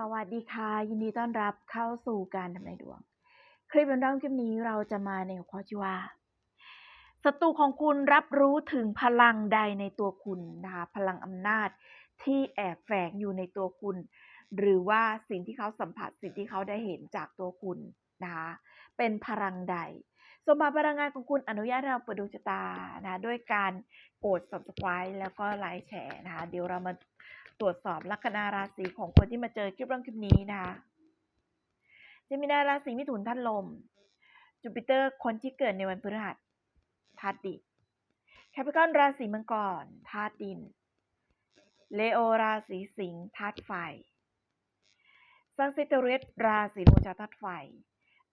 สวัสดีค่ะ ยินดีต้อนรับเข้าสู่การทำนายดวง คลิปวันเรื่องคลิปนี้เราจะมาในหัวข้อที่ว่าศัตรูของคุณรับรู้ถึงพลังใดในตัวคุณนะคะพลังอำนาจที่แอบแฝงอยู่ในตัวคุณ หรือว่าสิ่งที่เขาสัมผัสสิ่งที่เขาได้เห็นจากตัวคุณนะคะเป็นพลังใด สมบัติพลังงานของคุณอนุญาตให้เราเปิดดวงชะตานะด้วยการกด subscribe แล้วก็ไลค์แชร์นะคะเดี๋ยวเรามา ตรวจสอบลัคนาราศีของคนที่มาเจอคลิปเรื่องคลิปนี้นะคะเจมินาราศีมิถุนท่านลม จูปิเตอร์คนที่เกิดในวันพฤหัสธาตุดินแคปิคอนราศีมังกรธาตุดิน เลโอราศีสิงห์ธาตุไฟซังเซตเรสราศีมูชาธาตุไฟ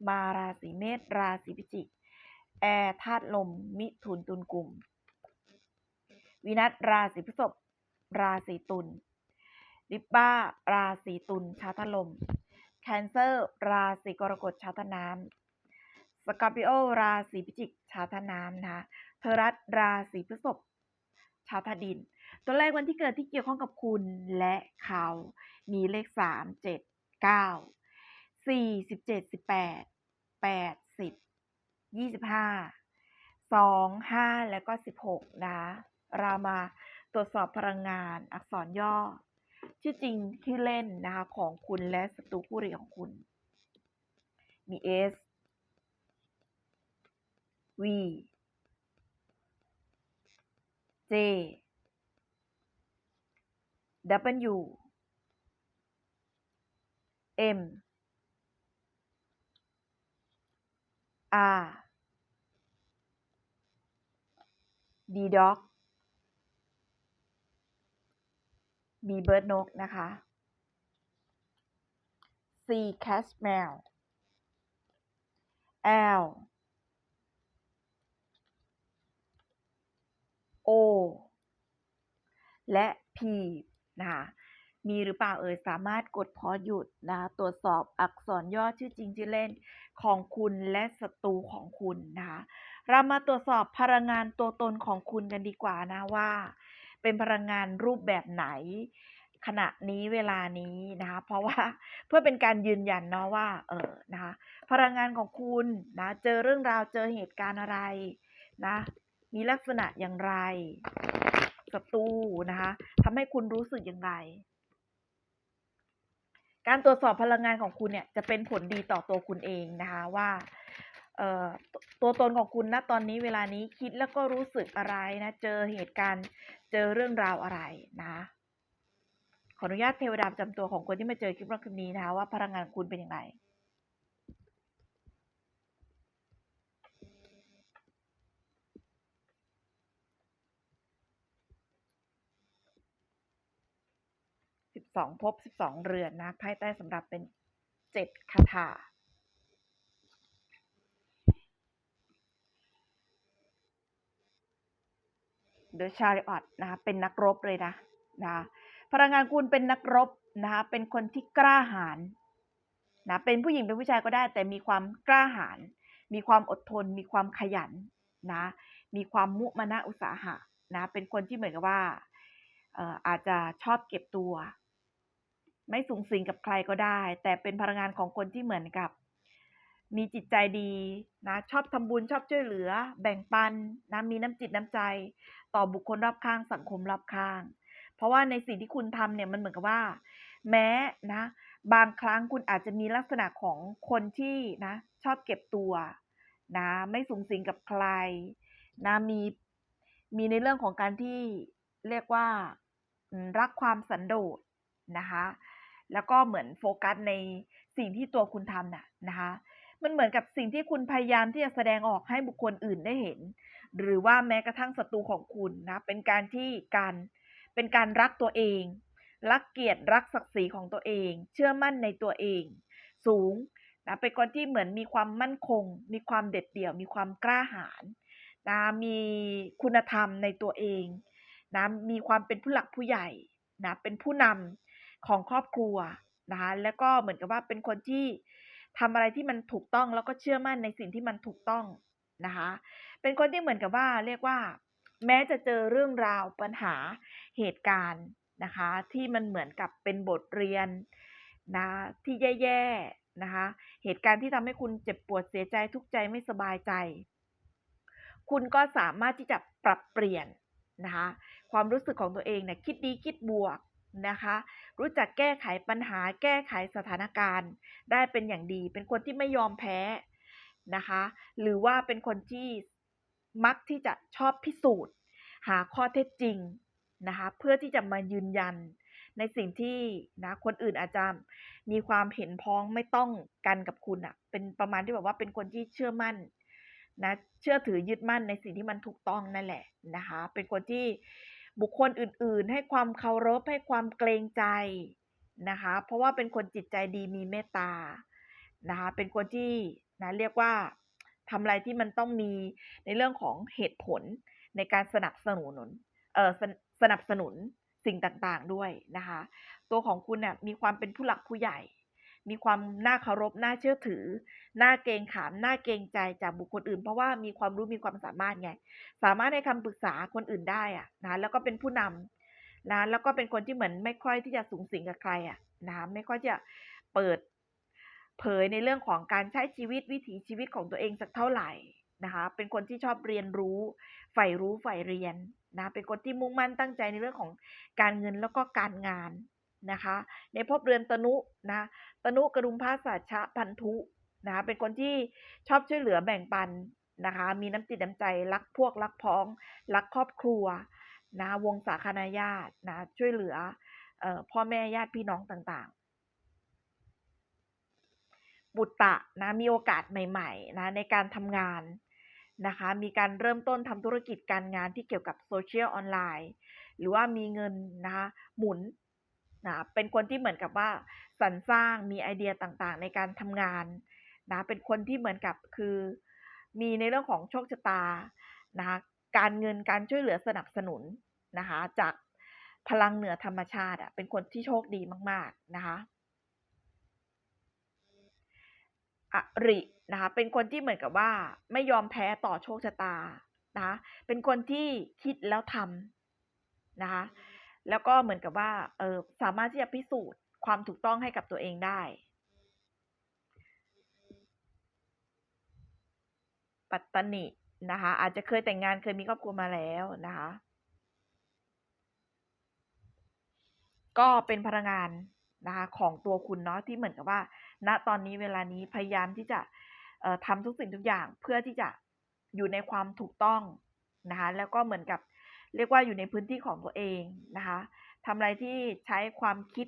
มาราศีเมษราศีพิจิก แอร์ธาตุลม มิถุนตุลกลุ่ม วินัสราศีพฤษภราศีตุล ลิปบ้า ราศีตุลชาตลม แคนเซอร์ ราศีกรกฎชาตน้ำสกอร์ปิโอ ราศีพิจิก ชาตน้ำนะคะเทรัสราศีพฤษภชาตดิน ตัวเลขวันที่เกิดที่เกี่ยวข้องกับคุณและเขา มีเลขสามเจ็ดเก้าสี่สิบเจ็ดสิบแปดแปดสิบยี่สิบห้าสองห้าแล้วก็สิบหกนะเรามาตรวจสอบพลังงานอักษรย่อ ชื่อจริงที่เล่นนะคะของคุณและศัตรูคู่เรียของคุณ มี S V J W M R D dog B bird นกนะคะ C cat แมว L O และ P นะคะมีหรือเปล่าเอ่ยสามารถกดพอหยุดนะคะตรวจสอบอักษรย่อชื่อจริงชื่อเล่นของคุณและศัตรูของคุณนะคะเรามาตรวจสอบพลังงานตัวตนของคุณกันดีกว่านะว่า เป็นพลังงานรูปแบบไหน ขณะนี้เวลานี้นะคะ เพราะว่าเพื่อเป็นการยืนยันเนาะว่า เออนะคะ พลังงานของคุณนะเจอเรื่องราวเจอเหตุการณ์อะไรนะ มีลักษณะอย่างไรศัตรูนะคะทำให้คุณรู้สึกอย่างไร การตรวจสอบพลังงานของคุณเนี่ยจะเป็นผลดีต่อตัวคุณเองนะคะว่า ตัวตนของคุณณตอนนี้เวลานี้คิดแล้วก็รู้สึกอะไรนะ เจอเหตุการณ์เจอเรื่องราวอะไรนะ ขออนุญาตเทวดาประจำตัวของคนที่มาเจอคลิปคลิปนี้นะคะว่าพลังงานคุณเป็นอย่างไรสิบสองภพสิบสองเรือนนะไพ่ใต้สำหรับเป็นเจ็ดคาถา The Chariot นะคะเป็นนักรบเลยนะนะพลังงานคุณเป็นนักรบนะคะเป็นคนที่กล้าหาญนะเป็นผู้หญิงเป็นผู้ชายก็ได้ แต่มีความกล้าหาญมีความอดทน มีความขยันนะมีความมุมานะอุตสาหะนะเป็นคนที่เหมือนกับว่าเอ่ออาจจะชอบเก็บตัว ไม่สูงสิงกับใครก็ได้ แต่เป็นพลังงานของคนที่เหมือนกับ มีจิตใจดีนะชอบทำบุญชอบช่วยเหลือ แบ่งปันนะมีน้ำจิตน้ำใจ ต่อบุคคลรอบข้างสังคมรอบข้าง เพราะว่าในสิ่งที่คุณทำเนี่ยมันเหมือนกับว่า แม้นะ บางครั้งคุณอาจจะมีลักษณะของคนที่นะ ชอบเก็บตัวนะไม่สูงสิงกับใครนะมีมีในเรื่องของการที่เรียกว่ารักความสันโดษนะคะ แล้วก็เหมือนโฟกัสในสิ่งที่ตัวคุณทำน่ะนะคะ มันเหมือนกับสิ่งที่คุณพยายามที่จะแสดงออกให้บุคคลอื่นได้เห็น หรือว่าแม้กระทั่งศัตรูของคุณนะ เป็นการที่การเป็นการรักตัวเอง รักเกียรติรักศักดิ์ศรีของตัวเอง เชื่อมั่นในตัวเอง สูงนะเป็นคนที่เหมือนมีความมั่นคง มีความเด็ดเดี่ยว มีความกล้าหาญนะมีคุณธรรมในตัวเองนะมีความเป็นผู้หลักผู้ใหญ่นะเป็นผู้นำของครอบครัวนะคะแล้วก็เหมือนกับว่าเป็นคนที่ ทำอะไรที่มันถูกต้องแล้วก็เชื่อมั่นในสิ่งที่มันถูกต้องนะคะ เป็นคนที่เหมือนกับว่าเรียกว่า แม้จะเจอเรื่องราวปัญหาเหตุการณ์นะคะ ที่มันเหมือนกับเป็นบทเรียนนะที่แย่ๆนะคะ เหตุการณ์ที่ทำให้คุณเจ็บปวดเสียใจทุกใจไม่สบายใจ คุณก็สามารถที่จะปรับเปลี่ยนนะคะ ความรู้สึกของตัวเองเนี่ยคิดดีคิดบวก นะคะ รู้จักแก้ไขปัญหา แก้ไขสถานการณ์ ได้เป็นอย่างดี เป็นคนที่ไม่ยอมแพ้นะคะ หรือว่าเป็นคนที่มักที่จะชอบพิสูจน์ หาข้อเท็จจริงนะคะ เพื่อที่จะมายืนยันในสิ่งที่นะคนอื่นอาจจะมีความเห็นพ้องไม่ต้องกันกับคุณอะเป็นประมาณที่แบบว่าเป็นคนที่เชื่อมั่นนะเชื่อถือยึดมั่นในสิ่งที่มันถูกต้องนั่นแหละนะคะ เป็นคนที่ บุคคลอื่นๆ ให้ความเคารพให้ความเกรงใจนะคะ เพราะว่าเป็นคนจิตใจดีมีเมตตานะคะเป็นคนที่นะเรียกว่าทำอะไรที่มันต้องมีในเรื่องของเหตุผลในการสนับสนุนเออสสนับสนุนสิ่งต่างๆด้วยนะคะ ตัวของคุณเนี่ยมีความเป็นผู้หลักผู้ใหญ่ มีความน่าเคารพน่าเชื่อถือน่าเกรงขามน่าเกรงใจจากบุคคลอื่น เพราะว่ามีความรู้มีความสามารถไง สามารถให้คำปรึกษาคนอื่นได้อะนะแล้วก็เป็นผู้นำนะแล้วก็เป็นคนที่เหมือนไม่ค่อยที่จะสูงสิงกับใครอะนะไม่ค่อยจะเปิดเผยในเรื่องของการใช้ชีวิตวิถีชีวิตของตัวเองสักเท่าไหร่นะคะเป็นคนที่ชอบเรียนรู้ใฝ่รู้ใฝ่เรียนนะเป็นคนที่มุ่งมั่นตั้งใจในเรื่องของการเงินแล้วก็การงาน นะคะในภพเรือนตนุนะตนุกระุมพาสัชะพันธุนะคะเป็นคนที่ชอบช่วยเหลือแบ่งปันนะคะมีน้ำจิตน้ำใจรักพวกรักพ้อง รักครอบครัวนะวงสาคนาญาตินะช่วยเหลือออพ่อแม่ญาติพี่น้องต่างๆ บุตตะนะมีโอกาสใหม่ๆนะในการทำงานนะคะมีการเริ่มต้นทำธุรกิจการงานที่เกี่ยวกับโซเชียลออนไลน์ หรือว่ามีเงินนะคะหมุน นะเป็นคนที่เหมือนกับว่าสรรสร้างมีไอเดียต่างๆ ในการทำงานนะเป็นคนที่เหมือนกับคือมีในเรื่องของโชคชะตานะคะการเงินการช่วยเหลือสนับสนุนนะคะจากพลังเหนือธรรมชาติอะเป็นคนที่โชคดีมาก ๆนะคะอรินะคะเป็นคนที่เหมือนกับว่าไม่ยอมแพ้ต่อโชคชะตานะคะเป็นคนที่คิดแล้วทำนะคะ แล้วก็เหมือนกับว่าเออสามารถที่จะพิสูจน์ความถูกต้องให้กับตัวเองได้ ปัตตนินะคะ อาจจะเคยแต่งงานเคยมีครอบครัวมาแล้วนะคะ ก็เป็นพลังงานนะคะของตัวคุณเนาะที่เหมือนกับว่า ณตอนนี้เวลานี้พยายามที่จะเอ่อทำทุกสิ่งทุกอย่างเพื่อที่จะอยู่ในความถูกต้องนะคะแล้วก็เหมือนกับ เรียกว่าอยู่ในพื้นที่ของตัวเองนะคะทำอะไรที่ใช้ความคิด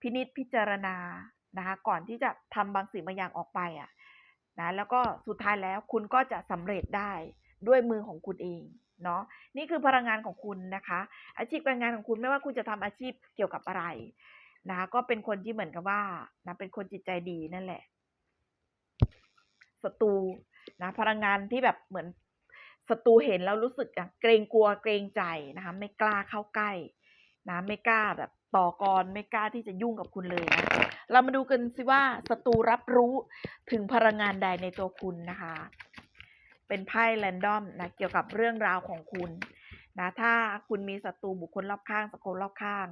พินิจพิจารณานะคะก่อนที่จะทำบางสิ่งบางอย่างออกไปอะนะแล้วก็สุดท้ายแล้วคุณก็จะสำเร็จได้ด้วยมือของคุณเองเนาะนี่คือพลังงานของคุณนะคะ อาชีพการงานของคุณไม่ว่าคุณจะทำอาชีพเกี่ยวกับอะไรนะคะก็เป็นคนที่เหมือนกับว่านะเป็นคนจิตใจดีนั่นแหละศัตรูนะพลังงานที่แบบเหมือน ศัตรูเห็นแล้วรู้สึกเกรงกลัวเกรงใจนะคะ ไม่กล้าเข้าใกล้นะไม่กล้าแบบต่อกรไม่กล้าที่จะยุ่งกับคุณเลยนะเรามาดูกันสิว่าศัตรูรับรู้ถึงพลังงานใดในตัวคุณนะคะ เป็นไพ่แรนดอมนะเกี่ยวกับเรื่องราวของคุณนะถ้าคุณมีศัตรูบุคคลรอบข้างสังคมรอบข้าง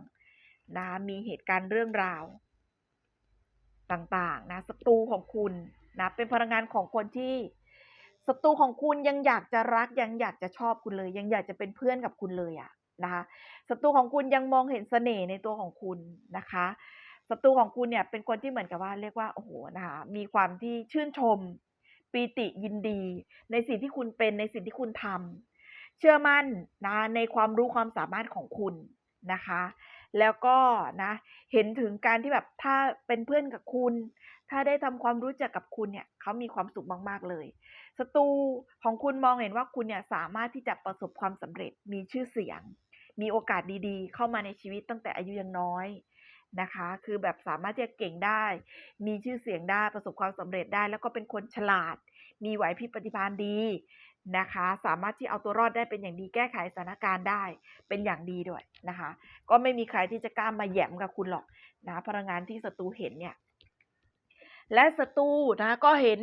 นะมีเหตุการณ์เรื่องราว ต่างๆนะศัตรูของคุณนะเป็นพลังงานของคนที่ ศัตรูของคุณยังอยากจะรักยังอยากจะชอบคุณเลย ยังอยากจะเป็นเพื่อนกับคุณเลยอะนะคะศัตรูของคุณยังมองเห็นเสน่ห์ในตัวของคุณนะคะศัตรูของคุณเนี่ยเป็นคนที่เหมือนกับว่าเรียกว่าโอ้โหนะคะมีความที่ชื่นชมปีติยินดี ในสิ่งที่คุณเป็นในสิ่งที่คุณทำเชื่อมั่นนะในความรู้ความสามารถของคุณนะคะ แล้วก็นะเห็นถึงการที่แบบถ้าเป็นเพื่อนกับคุณ ถ้าได้ทำความรู้จักกับคุณเนี่ยเขามีความสุขมากๆเลยศัตรูของคุณมองเห็นว่าคุณเนี่ยสามารถที่จะประสบความสำเร็จมีชื่อเสียง มีโอกาสดีๆ เข้ามาในชีวิตตั้งแต่อายุยังน้อยนะคะ คือแบบสามารถที่จะเก่งได้ มีชื่อเสียงได้ประสบความสำเร็จได้ แล้วก็เป็นคนฉลาด มีไหวพริบปฏิภาณดีนะคะ สามารถที่เอาตัวรอดได้เป็นอย่างดีแก้ไขสถานการณ์ได้เป็นอย่างดีด้วยนะคะ ก็ไม่มีใครที่จะกล้ามาแย่มกับคุณหรอกนะพลังงานที่ศัตรูเห็นเนี่ย และศัตรูนะก็เห็น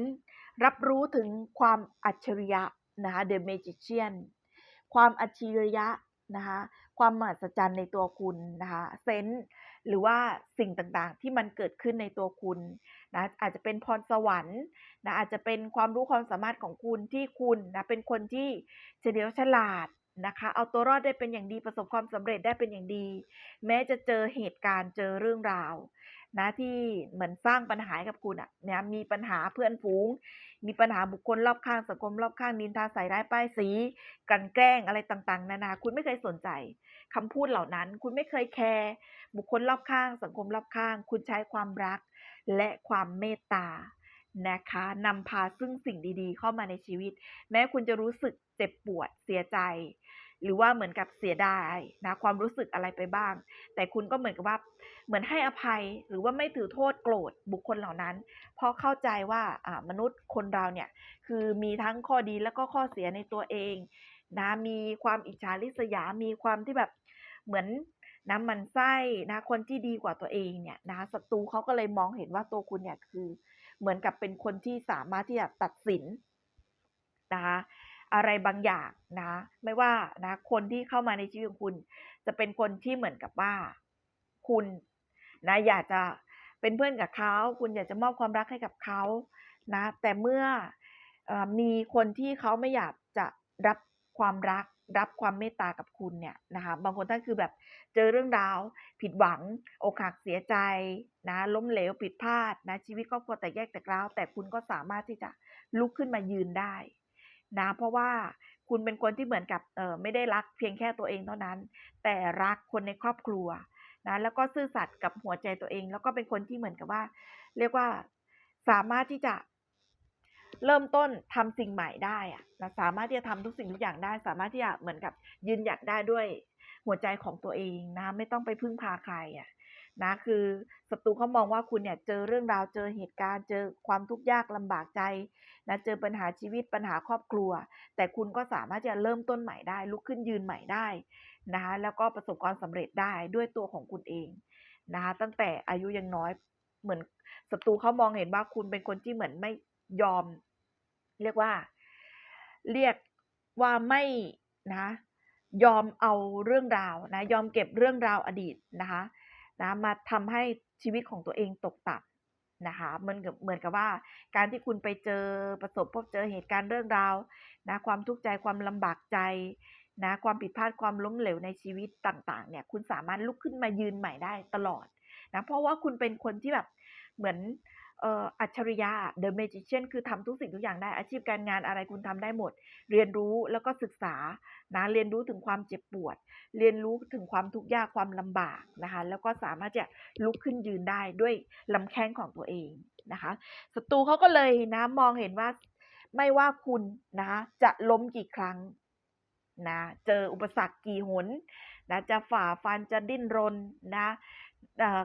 รับรู้ถึงความอัจฉริยะนะคะ The Magician ความอัจฉริยะนะคะความมหัศจรรย์ในตัวคุณนะคะเซนส์หรือว่าสิ่งต่างๆ ที่มันเกิดขึ้นในตัวคุณนะอาจจะเป็นพรสวรรค์นะอาจจะเป็นความรู้ความสามารถของคุณที่คุณนะเป็นคนที่เฉลียวฉลาดนะคะเอาตัวรอดได้เป็นอย่างดีประสบความสำเร็จได้เป็นอย่างดี แม้จะเจอเหตุการณ์เจอเรื่องราว นะที่เหมือนสร้างปัญหาให้กับคุณอะเนี่ยมีปัญหาเพื่อนฝูง มีปัญหาบุคคลรอบข้างสังคมรอบข้างนินทาใส่ร้ายป้ายสีกันแกล้งอะไรต่างๆ นานาคุณไม่เคยสนใจคำพูดเหล่านั้น คุณไม่เคยแคร์บุคคลรอบข้าง สังคมรอบข้าง คุณใช้ความรักและความเมตตานะคะนำพาซึ่งสิ่งดีๆ เข้ามาในชีวิต แม้คุณจะรู้สึกเจ็บปวดเสียใจ หรือว่าเหมือนกับเสียดายนะความรู้สึกอะไรไปบ้าง แต่คุณก็เหมือนกับว่าเหมือนให้อภัยหรือว่าไม่ถือโทษโกรธบุคคลเหล่านั้น เพราะเข้าใจว่ามนุษย์คนเราเนี่ยคือมีทั้งข้อดีและก็ข้อเสียในตัวเองนะมีความอิจฉาริษยา มีความที่แบบเหมือนนะมันไส้นะคนที่ดีกว่าตัวเองเนี่ยนะศัตรูเขาก็เลยมองเห็นว่าตัวคุณเนี่ยคือ เหมือนกับเป็นคนที่สามารถที่จะตัดสินนะคะ อะไรบางอย่างนะ ไม่ว่านะคนที่เข้ามาในชีวิตของคุณ จะเป็นคนที่เหมือนกับว่า คุณนะอยากจะเป็นเพื่อนกับเขา คุณอยากจะมอบความรักให้กับเขานะ แต่เมื่ออมีคนที่เขาไม่อยากจะรับความรัก รับความเมตตากับคุณเนี่ยนะคะบางคนท่านคือแบบเจอเรื่องราว ผิดหวัง อกหักเสียใจนะ ล้มเหลวผิดพลาดนะชีวิตครอบครัวแต่แยกแต่ร้าวแต่คุณก็สามารถที่จะลุกขึ้นมายืนได้ นะเพราะว่าคุณเป็นคนที่เหมือนกับเออไม่ได้รักเพียงแค่ตัวเองเท่านั้น แต่รักคนในครอบครัวนะแล้วก็ซื่อสัตย์กับหัวใจตัวเอง แล้วก็เป็นคนที่เหมือนกับว่า เรียกว่าสามารถที่จะเริ่มต้นทำสิ่งใหม่ได้อะนะสามารถที่จะทำทุกสิ่งทุกอย่างได้ สามารถที่จะเหมือนกับยืนหยัดได้ด้วยหัวใจของตัวเองนะ ไม่ต้องไปพึ่งพาใครอะ นะคือศัตรูเขามองว่าคุณเนี่ยเจอเรื่องราวเจอเหตุการณ์เจอความทุกข์ยากลำบากใจนะเจอปัญหาชีวิตปัญหาครอบครัว แต่คุณก็สามารถจะเริ่มต้นใหม่ได้ ลุกขึ้นยืนใหม่ได้นะคะแล้วก็ประสบความสำเร็จได้ด้วยตัวของคุณเองนะคะตั้งแต่อายุยังน้อยเหมือนศัตรูเขามองเห็นว่าคุณเป็นคนที่เหมือนไม่ยอม เรียกว่า เรียกว่าไม่นะ ยอมเอาเรื่องราวนะ ยอมเก็บเรื่องราวอดีตนะคะ นะมาทำให้ชีวิตของตัวเองตกต่ำนะคะมันเหมือนกับว่า การที่คุณไปเจอประสบพบเจอเหตุการณ์เรื่องราวนะความทุกข์ใจความลำบากใจนะความผิดพลาดความล้มเหลวในชีวิตต่างๆ เนี่ยคุณสามารถลุกขึ้นมายืนใหม่ได้ตลอดนะเพราะว่าคุณเป็นคนที่แบบเหมือน อัจฉริยะ The Magician คือทำทุกสิ่งทุกอย่างได้อาชีพการงานอะไรคุณทำได้หมด เรียนรู้แล้วก็ศึกษานะเรียนรู้ถึงความเจ็บปวด เรียนรู้ถึงความทุกข์ยากความลำบากนะคะแล้วก็สามารถจะลุกขึ้นยืนได้ด้วยลำแข้งของตัวเองนะคะศัตรูเขาก็เลยนะมองเห็นว่าไม่ว่าคุณนะจะล้มกี่ครั้งนะเจออุปสรรคกี่หนนะจะฝ่าฟันจะดิ้นรนนะ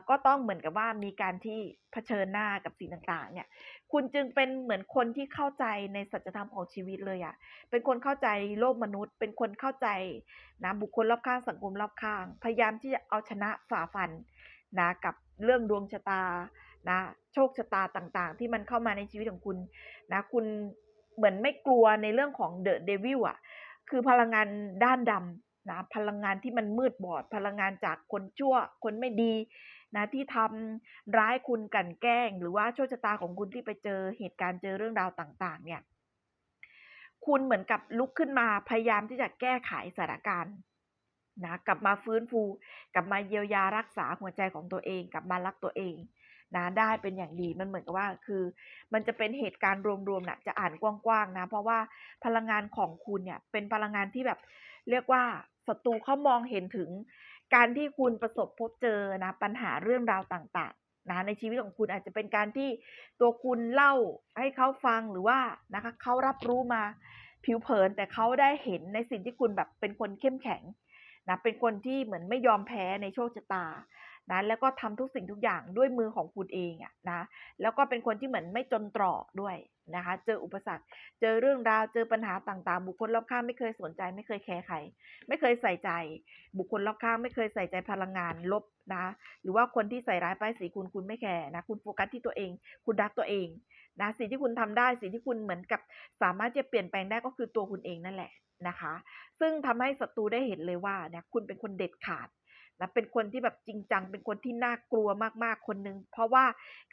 ก็ต้องเหมือนกับว่ามีการที่เผชิญหน้ากับสิ่งต่างๆ เนี่ย คุณจึงเป็นเหมือนคนที่เข้าใจในสัจธรรมของชีวิตเลยอะ่ะ เป็นคนเข้าใจโลกมนุษย์ เป็นคนเข้าใจนะบุคคลรอบข้างสังคมรอบข้าง พยายามที่จะเอาชนะฝ่าฟันนะกับเรื่องดวงชะตานะโชคชะตาต่างๆ ที่มันเข้ามาในชีวิตของคุณนะคุณเหมือนไม่กลัวในเรื่องของเดอะเดวิลอะ คือพลังงานด้านดำ นะพลังงานที่มันมืดบอด พลังงานจากคนชั่ว คนไม่ดีนะที่ทำร้ายคุณกันแกล้ง หรือว่าโชคชะตาของคุณที่ไปเจอเหตุการณ์เจอเรื่องราวต่างๆ เนี่ย คุณเหมือนกับลุกขึ้นมาพยายามที่จะแก้ไขสถานการณ์นะกลับมาฟื้นฟู กลับมาเยียวยารักษาหัวใจของตัวเอง กลับมารักตัวเองนะได้เป็นอย่างดีมันเหมือนกับว่าคือ มันจะเป็นเหตุการณ์รวมๆนะจะอ่านกว้างๆนะ เพราะว่าพลังงานของคุณเนี่ยเป็นพลังงานที่แบบ เรียกว่าศัตรูเขามองเห็นถึง การที่คุณประสบพบเจอนะปัญหาเรื่องราวต่างๆนะในชีวิตของคุณอาจจะเป็นการที่ตัวคุณเล่าให้เขาฟังหรือว่านะคะเขารับรู้มาผิวเผินแต่เขาได้เห็นในสิ่งที่คุณแบบเป็นคนเข้มแข็งนะเป็นคนที่เหมือนไม่ยอมแพ้ในโชคชะตานะแล้วก็ทำทุกสิ่งทุกอย่างด้วยมือของคุณเองอะนะแล้วก็เป็นคนที่เหมือนไม่จนตรอกด้วย นะคะ เจออุปสรรค เจอเรื่องราว เจอปัญหาต่างๆ บุคคลรอบข้างไม่เคยสนใจ ไม่เคยแคร์ใคร ไม่เคยใส่ใจ บุคคลรอบข้างไม่เคยใส่ใจพลังงานลบนะ หรือว่าคนที่ใส่ร้ายป้ายสีคุณคุณไม่แคร์นะ คุณโฟกัสที่ตัวเอง คุณรักตัวเองนะ สิ่งที่คุณทำได้ สิ่งที่คุณเหมือนกับ สามารถจะเปลี่ยนแปลงได้ก็คือตัวคุณเองนั่นแหละนะคะ ซึ่งทำให้ศัตรูได้เห็นเลยว่าเนี่ยคุณเป็นคนเด็ดขาด นะเป็นคนที่แบบจริงจัง เป็นคนที่น่ากลัวมากๆคนหนึ่งเพราะว่า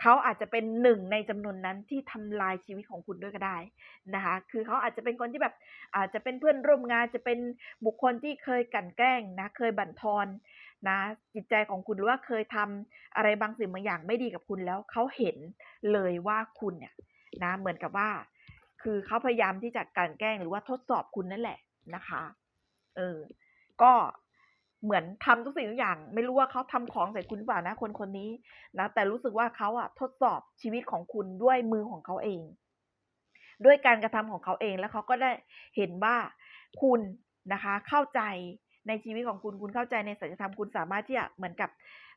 เขาอาจจะเป็นหนึ่งในจำนวนนั้นที่ทำลายชีวิตของคุณด้วยก็ได้นะคะคือเขาอาจจะเป็นคนที่แบบอาจจะเป็นเพื่อนร่วมงานจะเป็นบุคคลที่เคยกลั่นแกล้งนะเคยบั่นทอนนะจิตใจของคุณหรือว่าเคยทำอะไรบางสิ่งบางอย่างไม่ดีกับคุณแล้วเขาเห็นเลยว่าคุณเนี่ยนะเหมือนกับว่า คือเขาพยายามที่จะกลั่นแกล้งหรือว่าทดสอบคุณนั่นแหละนะคะเออก็ เหมือนทำทุกสิ่งทุกอย่าง ไม่รู้ว่าเขาทำของใส่คุณหรือเปล่านะคนคนนี้นะแต่รู้สึกว่าเขาอะทดสอบชีวิตของคุณด้วยมือของเขาเอง ด้วยการกระทำของเขาเองแล้วเขาก็ได้เห็นว่าคุณนะคะ เข้าใจในชีวิตของคุณคุณเข้าใจในสัจธรรมคุณสามารถที่จะเหมือนกับ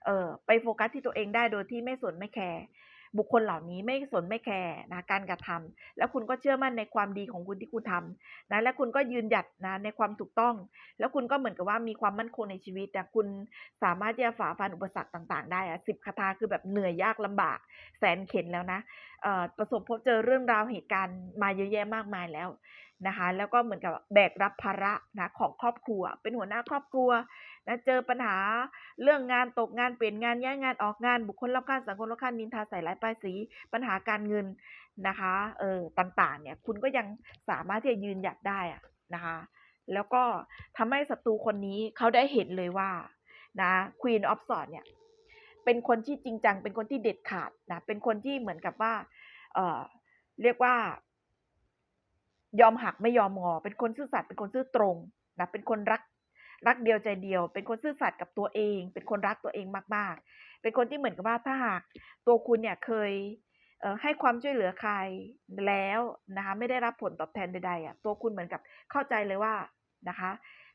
เออไปโฟกัสที่ตัวเองได้โดยที่ไม่สนไม่แคร์ บุคคลเหล่านี้ไม่สนไม่แคร์นะการกระทำแล้วคุณก็เชื่อมั่นในความดีของคุณที่คุณทำนะและคุณก็ยืนหยัดนะในความถูกต้อง แล้วคุณก็เหมือนกับว่ามีความมั่นคงในชีวิตแต่คุณสามารถที่จะฝ่าฟันอุปสรรคต่าง ๆ ได้อะสิบคาถาคือแบบเหนื่อยยากลำบาก แสนเข็ญแล้วนะประสบพบเจอเรื่องราวเหตุการณ์มาเยอะแยะมากมายแล้ว นะคะแล้วก็เหมือนกับแบกรับภาระนะของครอบครัว เป็นหัวหน้าครอบครัวนะเจอปัญหาเรื่องงานตกงานเปลี่ยนงานย้ายงานออกงานบุคคลรอบข้างสังคมรอบข้างนินทาใส่ร้ายป้ายสี ปัญหาการเงินนะคะเออต่างๆเนี่ยคุณก็ยังสามารถที่จะยืนหยัดได้อะนะคะแล้วก็ทำให้ศัตรูคนนี้เขาได้เห็นเลยว่านะ Queen of Swords เนี่ยเป็นคนที่จริงจัง เป็นคนที่เด็ดขาดนะเป็นคนที่เหมือนกับว่าเออเรียกว่า ยอมหักไม่ยอมงอ เป็นคนซื่อสัตย์เป็นคนซื่อตรงนะเป็นคนรักรักเดียวใจเดียว เป็นคนซื่อสัตย์กับตัวเอง เป็นคนรักตัวเองมาก ๆ เป็นคนที่เหมือนกับว่าถ้าหากตัวคุณเนี่ยเคยเให้ความช่วยเหลือใครแล้วนะคะไม่ได้รับผลตอบแทนใดๆอะตัวคุณเหมือนกับเข้าใจเลยว่านะคะ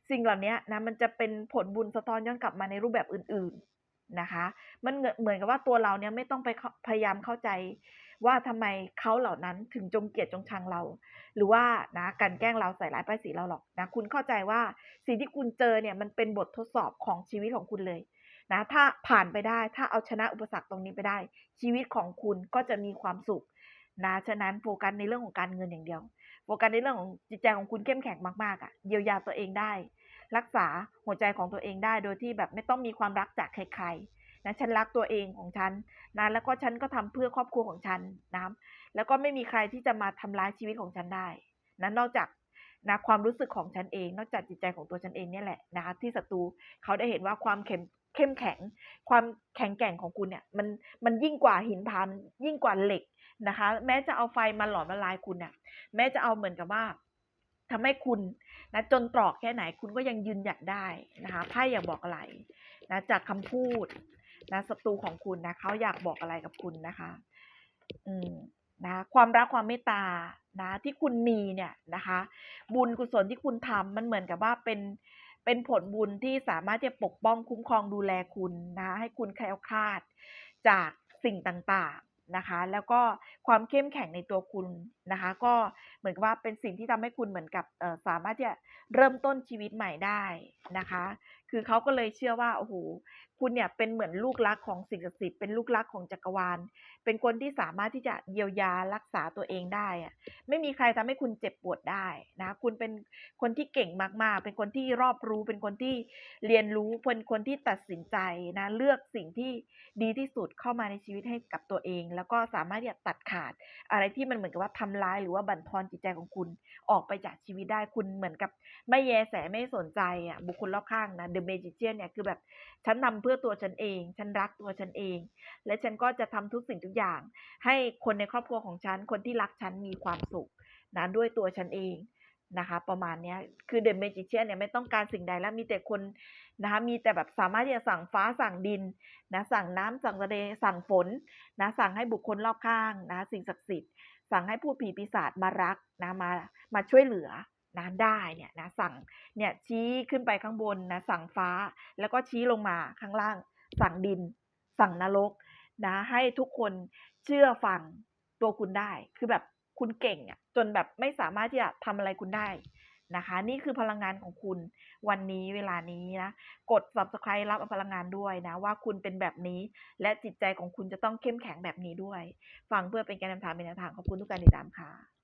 สิ่งเหล่านี้นะมันจะเป็นผลบุญสะท้อนย้อนกลับมาในรูปแบบอื่น ๆนะคะ มันเหมือนกับว่าตัวเราเนี่ยไม่ต้องไปพยายามเข้าใจ ว่าทำไมเขาเหล่านั้นถึงจงเกลียดจงชังเรา หรือว่านะกลั่นแกล้งเราใส่ร้ายป้ายสีเราหรอกนะคุณเข้าใจว่าสิ่งที่คุณเจอเนี่ยมันเป็นบททดสอบของชีวิตของคุณเลยนะถ้าผ่านไปได้ถ้าเอาชนะอุปสรรคตรงนี้ไปได้ ชีวิตของคุณก็จะมีความสุขนะฉะนั้นโฟกัสในเรื่องของการเงินอย่างเดียว โฟกัสในเรื่องของจิตใจของคุณเข้มแข็งมากๆอะเยียวยาตัวเองได้ รักษาหัวใจของตัวเองได้โดยที่แบบไม่ต้องมีความรักจากใครๆ นะฉันรักตัวเองของฉันนะแล้วก็ฉันก็ทำเพื่อครอบครัวของฉันนะแล้วก็ไม่มีใครที่จะมาทำร้ายชีวิตของฉันได้นะนอกจากนะความรู้สึกของฉันเอง นอกจากจิตใจของตัวฉันเองเนี่ยแหละนะคะที่ศัตรูเขาได้เห็นว่าความเข็มเข้มแข็ง ความแข็งแกร่งของคุณเนี่ยมันมันยิ่งกว่าหินผานยิ่งกว่าเหล็กนะคะ แม้จะเอาไฟมาหลอมละลายคุณน่ะแม้จะเอาเหมือนกับว่าทำให้คุณนะจนตรอกแค่ไหนคุณก็ยังยืนหยัดได้นะคะไพ่อยากบอกอะไรนะจากคำพูด นะศัตรูของคุณนะเขาอยากบอกอะไรกับคุณนะคะ อืมนะความรักความเมตตานะที่คุณมีเนี่ยนะคะ บุญกุศลที่คุณทำมันเหมือนกับว่าเป็นเป็นผลบุญที่สามารถจะปกป้องคุ้มครองดูแลคุณนะคะให้คุณแคล้วคลาดจากสิ่งต่างๆนะคะ แล้วก็ความเข้มแข็งในตัวคุณ นะคะ ก็เหมือนกับว่าเป็นสิ่งที่ทำให้คุณเหมือนกับสามารถที่จะเริ่มต้นชีวิตใหม่ได้นะคะ คือเขาก็เลยเชื่อว่าโอ้โฮคุณเนี่ยเป็นเหมือนลูกรักของสิ่งศักดิ์สิทธิ์เป็นลูกรักของจักรวาล เป็นคนที่สามารถที่จะเยียวยารักษาตัวเองได้อะไม่มีใครทำให้คุณเจ็บปวดได้นะ คุณเป็นคนที่เก่งมากๆ เป็นคนที่รอบรู้ เป็นคนที่เรียนรู้ เป็นคนที่ตัดสินใจนะ เลือกสิ่งที่ดีที่สุดเข้ามาในชีวิตให้กับตัวเอง แล้วก็สามารถที่จะตัดขาดอะไรที่มันเหมือนกับว่าทำร้ายหรือว่าบั่นทอนจิตใจของคุณออกไปจากชีวิตได้คุณเหมือนกับไม่แยแสไม่สนใจอะบุคคลรอบข้างนะ The Magician เนี่ยคือแบบฉันทำเพื่อตัวฉันเอง ฉันรักตัวฉันเอง และฉันก็จะทำทุกสิ่งทุกอย่าง ให้คนในครอบครัวของฉันคนที่รักฉันมีความสุขนะด้วยตัวฉันเองนะคะประมาณนี้คือ The Magician เนี่ยไม่ต้องการสิ่งใดแล้วมีแต่คนนะคะมีแต่แบบสามารถที่จะสั่งฟ้าสั่งดินนะสั่งน้ำสั่งทะเลสั่งฝนนะสั่งให้บุคคลรอบข้างนะสิ่งศักดิ์สิทธิ์ สั่งให้พูดผีปีศาจมารักนะมามาช่วยเหลือนะได้เนี่ยนะสั่งเนี่ยชี้ขึ้นไปข้างบนนะสั่งฟ้า แล้วก็ชี้ลงมาข้างล่าง สั่งดิน สั่งนรกนะให้ทุกคนเชื่อฟังตัวคุณได้ คือแบบคุณเก่งอะจนแบบไม่สามารถที่จะทำอะไรคุณได้ นะคะ นี่คือพลังงานของคุณวันนี้เวลานี้นะ กด Subscribe รับพลังงานด้วยนะ ว่าคุณเป็นแบบนี้ และจิตใจของคุณจะต้องเข้มแข็งแบบนี้ด้วย ฟังเพื่อเป็นการนำทางเป็นแนวทางขอบคุณทุกการติดตามค่ะ